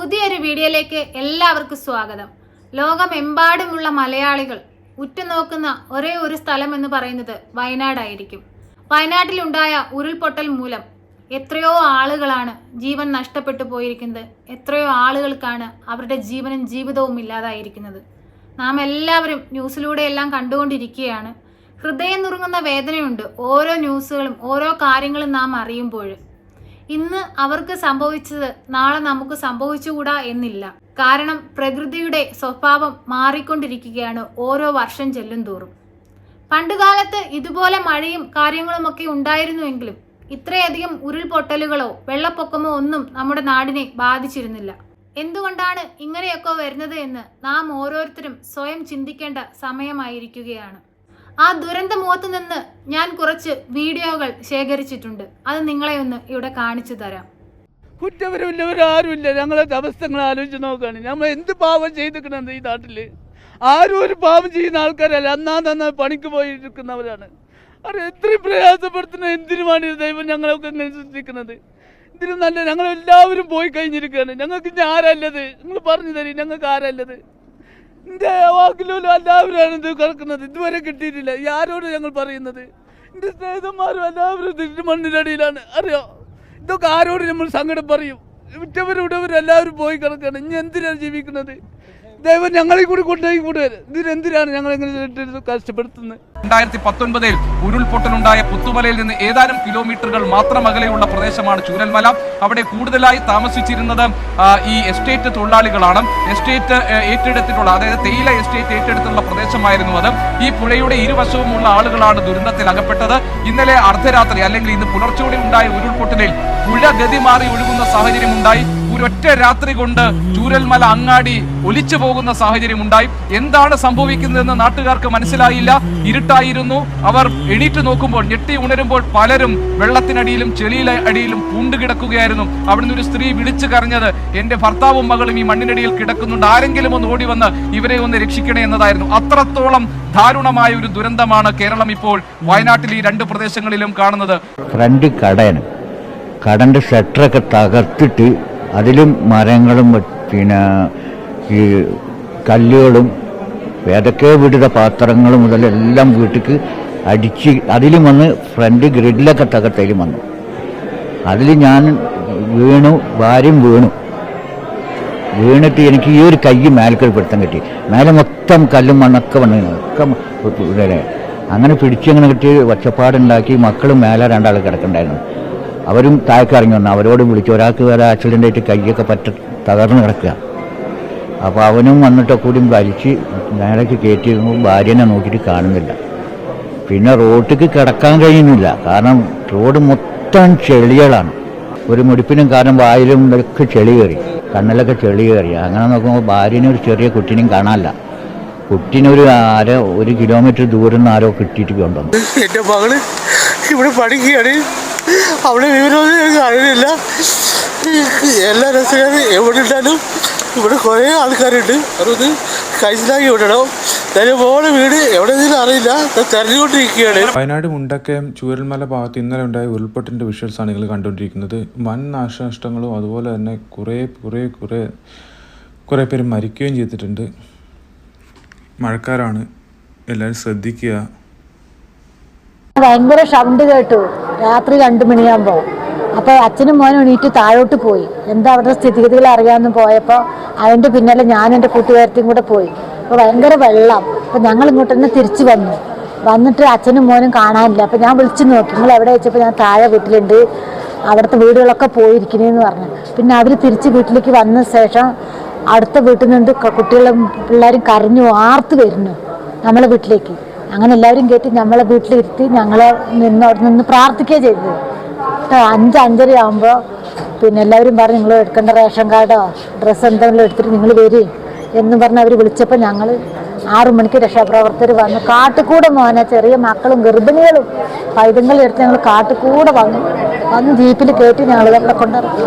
പുതിയൊരു വീഡിയോയിലേക്ക് എല്ലാവർക്കും സ്വാഗതം. ലോകമെമ്പാടുമുള്ള മലയാളികൾ ഉറ്റുനോക്കുന്ന ഒരേ ഒരു സ്ഥലം എന്ന് പറയുന്നത് വയനാടായിരിക്കും. വയനാട്ടിലുണ്ടായ ഉരുൾപൊട്ടൽ മൂലം എത്രയോ ആളുകളാണ് ജീവൻ നഷ്ടപ്പെട്ടു പോയിരിക്കുന്നത്. എത്രയോ ആളുകൾക്കാണ് അവരുടെ ജീവനും ജീവിതവും ഇല്ലാതായിരിക്കുന്നത്. നാം എല്ലാവരും ന്യൂസിലൂടെ എല്ലാം കണ്ടുകൊണ്ടിരിക്കുകയാണ്. ഹൃദയം നുറുങ്ങുന്ന വേദനയുണ്ട് ഓരോ ന്യൂസുകളും ഓരോ കാര്യങ്ങളും നാം അറിയുമ്പോൾ. ഇന്ന് അവർക്ക് സംഭവിച്ചത് നാളെ നമുക്ക് സംഭവിച്ചുകൂടാ എന്നില്ല. കാരണം പ്രകൃതിയുടെ സ്വഭാവം മാറിക്കൊണ്ടിരിക്കുകയാണ് ഓരോ വർഷം ചെല്ലും തോറും. പണ്ടുകാലത്ത് ഇതുപോലെ മഴയും കാര്യങ്ങളുമൊക്കെ ഉണ്ടായിരുന്നുവെങ്കിലും ഇത്രയധികം ഉരുൾപൊട്ടലുകളോ വെള്ളപ്പൊക്കമോ ഒന്നും നമ്മുടെ നാടിനെ ബാധിച്ചിരുന്നില്ല. എന്തുകൊണ്ടാണ് ഇങ്ങനെയൊക്കെ വരുന്നത് എന്ന് നാം ഓരോരുത്തരും സ്വയം ചിന്തിക്കേണ്ട സമയമായിരിക്കുകയാണ്. ആ ദുരന്ത മുഖത്ത് നിന്ന് ഞാൻ കുറച്ച് വീഡിയോകൾ ശേഖരിച്ചിട്ടുണ്ട്. അത് നിങ്ങളെ ഒന്ന് ഇവിടെ കാണിച്ചു തരാം. കുറ്റപരമില്ലവരാരുമില്ല ഞങ്ങളെ അവസ്ഥകൾ ആലോചിച്ച് നോക്കുകയാണ് നമ്മൾ എന്ത് പാവം ചെയ്തിരിക്കണത് ഈ നാട്ടിൽ ആരും ഒരു പാവം ചെയ്യുന്ന ആൾക്കാരല്ല. അന്നാ തന്ന പണിക്ക് പോയിരിക്കുന്നവരാണ്. അത് എത്രയും പ്രയാസപ്പെടുത്തുന്ന എന്തിനുമാണ് ഈ ദൈവം ഞങ്ങളൊക്കെ ഇങ്ങനെ സൃഷ്ടിക്കുന്നത്? ഇതിന് നല്ല ഞങ്ങളെല്ലാവരും പോയി കഴിഞ്ഞിരിക്കുകയാണ്. ഞങ്ങൾക്ക് ഇനി ആരല്ലത്? നിങ്ങൾ പറഞ്ഞു തരും. ഞങ്ങൾക്ക് ആരല്ലത്? എന്റെ വാക്കിലും എല്ലാവരും ഇത് കിടക്കുന്നത് ഇതുവരെ കിട്ടിയിട്ടില്ല. ആരോട് ഞങ്ങൾ പറയുന്നത്? എന്റെ സ്നേഹിതന്മാരും എല്ലാവരും തിരിച്ചു മണ്ണിനടിയിലാണ്. അറിയോ? ഇതൊക്കെ ആരോട് നമ്മൾ സങ്കടം പറയും? വിറ്റവരും ഇടവരും എല്ലാവരും പോയി കിടക്കുകയാണ്. ഇനി എന്തിനാണ് ജീവിക്കുന്നത്? ദൈവം ഞങ്ങളെ കൂടി കൊണ്ടുപോയി കൂടെ ഇതിനെന്തിനാണ് ഞങ്ങൾ എങ്ങനെ കഷ്ടപ്പെടുത്തുന്നത്? രണ്ടായിരത്തി പത്തൊൻപതിൽ ഉരുൾപൊട്ടലുണ്ടായ പുത്തുമലയിൽ നിന്ന് ഏതാനും കിലോമീറ്ററുകൾ മാത്രം അകലെയുള്ള പ്രദേശമാണ് ചൂരൽമല. അവിടെ കൂടുതലായി താമസിച്ചിരുന്നത് ഈ എസ്റ്റേറ്റ് തൊഴിലാളികളാണ്. എസ്റ്റേറ്റ് ഏറ്റെടുത്തിട്ടുള്ള അതായത് തേയില എസ്റ്റേറ്റ് ഏറ്റെടുത്തുള്ള പ്രദേശമായിരുന്നു അത്. ഈ പുഴയുടെ ഇരുവശവുമുള്ള ആളുകളാണ് ദുരന്തത്തിൽ അകപ്പെട്ടത്. ഇന്നലെ അർദ്ധരാത്രി അല്ലെങ്കിൽ ഇന്ന് പുലർച്ചോടെ ഉണ്ടായ ഉരുൾപൊട്ടലിൽ പുഴ ഗതി മാറി ഒഴുകുന്ന സാഹചര്യം ഉണ്ടായി ഒരൊറ്റ രാത്രി കൊണ്ട് ചൂരൽമല അങ്ങാടി ഒലിച്ചു പോകുന്ന സാഹചര്യം ഉണ്ടായി. എന്താണ് സംഭവിക്കുന്നതെന്ന് നാട്ടുകാർക്ക് മനസ്സിലായില്ല. ഇരുട്ടായിരുന്നു. അവർ എണീറ്റ് നോക്കുമ്പോൾ ഞെട്ടി ഉണരുമ്പോൾ പലരും വെള്ളത്തിനടിയിലും ചെളിയിലെ അടിയിലും പൂണ്ടുകിടക്കുകയായിരുന്നു. അവിടുന്ന് ഒരു സ്ത്രീ വിളിച്ചു കരഞ്ഞത് എന്റെ ഭർത്താവും മകളും ഈ മണ്ണിനടിയിൽ കിടക്കുന്നുണ്ട്. ആരെങ്കിലും ഒന്ന് ഓടി വന്ന് ഇവരെ ഒന്ന് രക്ഷിക്കണേ എന്നതായിരുന്നു. അത്രത്തോളം ദാരുണമായ ഒരു ദുരന്തമാണ് കേരളം ഇപ്പോൾ വയനാട്ടിൽ ഈ രണ്ട് പ്രദേശങ്ങളിലും കാണുന്നത്. ഫ്രണ്ട് കടയാണ്. കടന്റെ ഷട്ടറൊക്കെ തകർത്തിട്ട് അതിലും മരങ്ങളും പിന്നെ ഈ കല്ലുകളും ഏതൊക്കെ വീട്ടിലെ പാത്രങ്ങൾ മുതൽ എല്ലാം വീട്ടിക്ക് അടിച്ച് അതിലും വന്ന് ഫ്രണ്ട് ഗ്രിഡിലൊക്കെ തകർത്തതിലും വന്നു. അതിൽ ഞാൻ വീണു ഭാര്യയും വീണു. വീണിട്ട് എനിക്ക് ഈ ഒരു കൈ മേലക്കൊരു പിടുത്തം കിട്ടി. മേലെ മൊത്തം കല്ലും മണ്ണൊക്കെ വന്നു ഒക്കെ അങ്ങനെ പിടിച്ചങ്ങനെ കിട്ടി ഒച്ചപ്പാടുണ്ടാക്കി മക്കളും മേലെ രണ്ടാൾ കിടക്കണ്ടായിരുന്നു. അവരും താഴേക്ക് ഇറങ്ങി വന്നു. അവരോടും വിളിച്ചു. ഒരാൾക്ക് വേറെ ആക്സിഡന്റ് ആയിട്ട് കൈയൊക്കെ പറ്റ തകർന്ന് കിടക്കുക. അപ്പോൾ അവനും വന്നിട്ട് കൂടി വലിച്ച് മേലേക്ക് കയറ്റി ഭാര്യനെ നോക്കിയിട്ട് കാണുന്നില്ല. പിന്നെ റോട്ടിക്ക് കിടക്കാൻ കഴിയുന്നില്ല. കാരണം റോഡ് മൊത്തം ചെളികളാണ്. ഒരു മുടിപ്പിനും കാരണം വായിലും ഇതൊക്കെ ചെളി കയറി. കണ്ണിലൊക്കെ ചെളി കയറി. അങ്ങനെ നോക്കുമ്പോൾ ഭാര്യനെ ഒരു ചെറിയ കുട്ടീനെയും കാണാനില്ല. കുട്ടീനൊരു ആരോ ഒരു കിലോമീറ്റർ ദൂരം നിന്ന് ആരോ കിട്ടിയിട്ട് കൊണ്ടുവന്നു. എന്റെ മകൾ ഇവിടെ പഠിക്കുകയാണ്. അവിടെ വിവരമൊന്നും അറിയില്ല. എല്ലാ രസകാരും എവിടെ ഉണ്ടാലും ഇവിടെ കുറേ ആൾക്കാരുണ്ട്. അവരൊന്ന് കഴിച്ചിലാക്കി വിടണം. വീട് അറിയില്ല. വയനാട് മുണ്ടക്കയം ചൂരൽമല ഭാഗത്ത് ഇന്നലെ ഉണ്ടായ ഉരുൾപൊട്ടിന്റെ വിഷ്വൽസാണ് നിങ്ങൾ കണ്ടുകൊണ്ടിരിക്കുന്നത്. വൻ നാശനഷ്ടങ്ങളും അതുപോലെ തന്നെ കുറേ കുറേ കുറേ കുറേ പേര് മരിക്കുകയും ചെയ്തിട്ടുണ്ട്. മഴക്കാരാണ് എല്ലാവരും ശ്രദ്ധിക്കുക. ഭയങ്കര ഷൗണ്ട് കേട്ടു. രാത്രി രണ്ടു മണിയാകുമ്പോൾ അപ്പോൾ അച്ഛനും മോനും എണീറ്റ് താഴോട്ട് പോയി. എന്താ അവരുടെ സ്ഥിതിഗതികൾ അറിയാമെന്ന് പോയപ്പോൾ അതിന്റെ പിന്നാലെ ഞാൻ എന്റെ കൂട്ടുകാരത്തെയും കൂടെ പോയി. അപ്പോൾ ഭയങ്കര വെള്ളം. അപ്പോൾ ഞങ്ങൾ ഇങ്ങോട്ട് തന്നെ തിരിച്ചു വന്നു. വന്നിട്ട് അച്ഛനും മോനും കാണാനില്ല. അപ്പോൾ ഞാൻ വിളിച്ചു നോക്കി. നിങ്ങൾ എവിടെ വെച്ചപ്പോൾ ഞാൻ താഴെ വീട്ടിലുണ്ട്. അവിടുത്തെ വീടുകളൊക്കെ പോയിരിക്കണേന്ന് പറഞ്ഞു. പിന്നെ അവർ തിരിച്ച് വീട്ടിലേക്ക് വന്ന ശേഷം അടുത്ത വീട്ടിൽ നിന്ന് കുട്ടികളും പിള്ളേരും കരഞ്ഞു ആർത്ത് വരുന്നു. നമ്മളെ വീട്ടിലേക്ക്. അങ്ങനെ എല്ലാവരും കേട്ട് ഞങ്ങളെ വീട്ടിലിരുത്തി ഞങ്ങളെ നിന്ന് അവിടെ നിന്ന് പ്രാർത്ഥിക്കുകയാണ് ചെയ്തത്. അഞ്ച് അഞ്ചര ആകുമ്പോൾ പിന്നെ എല്ലാവരും പറഞ്ഞു നിങ്ങൾ എടുക്കേണ്ട റേഷൻ കാർഡോ ഡ്രസ്സ് എന്തെങ്കിലും എടുത്തിട്ട് നിങ്ങൾ വരി. എന്ന് പറഞ്ഞ് അവർ വിളിച്ചപ്പോൾ ഞങ്ങൾ ആറു മണിക്ക് രക്ഷാപ്രവർത്തകർ വന്ന് കാട്ടുകൂടെ മോനെ ചെറിയ മക്കളും ഗർഭിണികളും പൈതങ്ങളും എടുത്ത് ഞങ്ങൾ കാട്ടുകൂടെ വന്നു വന്ന് ജീപ്പിൽ കയറ്റി ഞങ്ങൾ ഇവിടെ കൊണ്ടിറക്കി.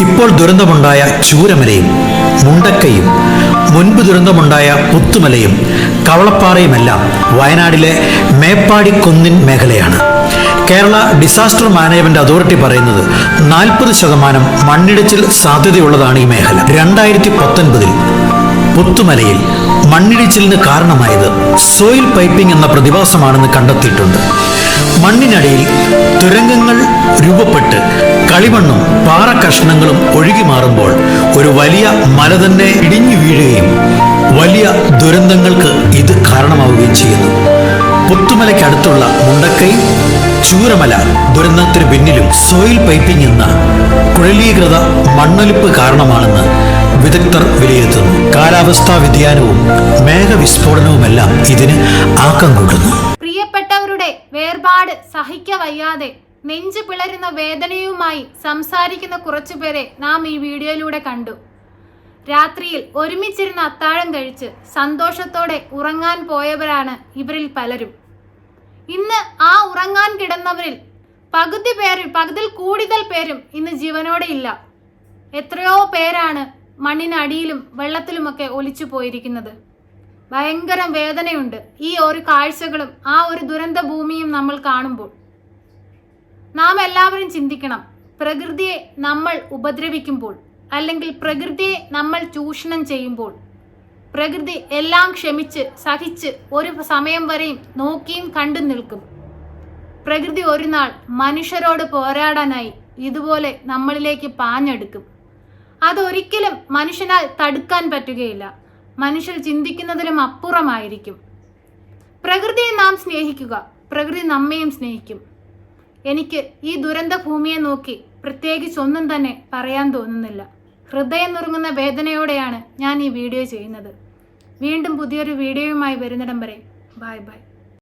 ഇപ്പോൾ ദുരന്തമുണ്ടായ ചൂരമലയും മുണ്ടക്കയും മുൻപ് ദുരന്തമുണ്ടായ പുത്തുമലയും കവളപ്പാറയുമെല്ലാം വയനാടിലെ മേപ്പാടി കുന്നിൻ മേഖലയാണ്. കേരള ഡിസാസ്റ്റർ മാനേജ്മെന്റ് അതോറിറ്റി പറയുന്നത് നാൽപ്പത് ശതമാനം മണ്ണിടിച്ചിൽ സാധ്യതയുള്ളതാണ് ഈ മേഖല. രണ്ടായിരത്തി പത്തൊൻപതിൽ പുത്തുമലയിൽ മണ്ണിടിച്ചിലിന് കാരണമായത് സോയിൽ പൈപ്പിംഗ് എന്ന പ്രതിഭാസമാണെന്ന് കണ്ടെത്തിയിട്ടുണ്ട്. മണ്ണിനടിയിൽ തുരങ്കങ്ങൾ രൂപപ്പെട്ട് കളിമണ്ണും പാറക്കഷ്ണങ്ങളും ഒഴുകി മാറുമ്പോൾ ഒരു വലിയ മല തന്നെ ഇടിഞ്ഞു വീഴുകയും വലിയ ദുരന്തങ്ങൾക്ക് ഇത് കാരണമാവുകയും ചെയ്യുന്നു. പുത്തുമലയ്ക്കടുത്തുള്ള മുണ്ടക്കൈ ചൂരമല ദുരന്തത്തിന് പിന്നിലും സോയിൽ പൈപ്പിംഗ് എന്ന കുഴലീകൃത മണ്ണൊലിപ്പ് കാരണമാണെന്ന് വിദഗ്ധർ വിലയിരുത്തുന്നു. കാലാവസ്ഥാ വ്യതിയാനവും മേഘവിസ്ഫോടനവുമെല്ലാം ഇതിന് ആക്കം കൂട്ടുന്നു. പ്രിയപ്പെട്ടവരുടെ വേർപാട് സഹിക്കവയ്യാതെ നെഞ്ചു പിളരുന്ന വേദനയുമായി സംസാരിക്കുന്ന കുറച്ചുപേരെ നാം ഈ വീഡിയോയിലൂടെ കണ്ടു. രാത്രിയിൽ ഒരുമിച്ചിരുന്ന് അത്താഴം കഴിച്ച് സന്തോഷത്തോടെ ഉറങ്ങാൻ പോയവരാണ് ഇവരിൽ പലരും. ഇന്ന് ആ ഉറങ്ങാൻ കിടന്നവരിൽ പകുതി പേരിൽ പകുതിൽ കൂടുതൽ പേരും ഇന്ന് ജീവനോടെ ഇല്ല. എത്രയോ പേരാണ് മണ്ണിനടിയിലും വെള്ളത്തിലുമൊക്കെ ഒലിച്ചു പോയിരിക്കുന്നത്. ഭയങ്കര വേദനയുണ്ട് ഈ ഒരു കാഴ്ചകളും ആ ഒരു ദുരന്ത ഭൂമിയും നമ്മൾ കാണുമ്പോൾ. നാം എല്ലാവരും ചിന്തിക്കണം. പ്രകൃതിയെ നമ്മൾ ഉപദ്രവിക്കുമ്പോൾ അല്ലെങ്കിൽ പ്രകൃതിയെ നമ്മൾ ചൂഷണം ചെയ്യുമ്പോൾ. പ്രകൃതി എല്ലാം ക്ഷമിച്ച് സഹിച്ച് ഒരു സമയം വരെയും നോക്കിയും കണ്ടു നിൽക്കും. പ്രകൃതി ഒരു നാൾ മനുഷ്യരോട് പോരാടാനായി ഇതുപോലെ നമ്മളിലേക്ക് പാഞ്ഞെടുക്കും. അതൊരിക്കലും മനുഷ്യനാൽ തടുക്കാൻ പറ്റുകയില്ല. മനുഷ്യർ ചിന്തിക്കുന്നതിലും അപ്പുറമായിരിക്കും. പ്രകൃതിയെ നാം സ്നേഹിക്കുക. പ്രകൃതി നമ്മയും സ്നേഹിക്കും. എനിക്ക് ഈ ദുരന്ത ഭൂമിയെ നോക്കി പ്രത്യേകിച്ച് ഒന്നും തന്നെ പറയാൻ തോന്നുന്നില്ല. ഹൃദയം നുറുങ്ങുന്ന വേദനയോടെയാണ് ഞാൻ ഈ വീഡിയോ ചെയ്യുന്നത്. വീണ്ടും പുതിയൊരു വീഡിയോയുമായി വരുന്നിടം വരെ. Bye bye.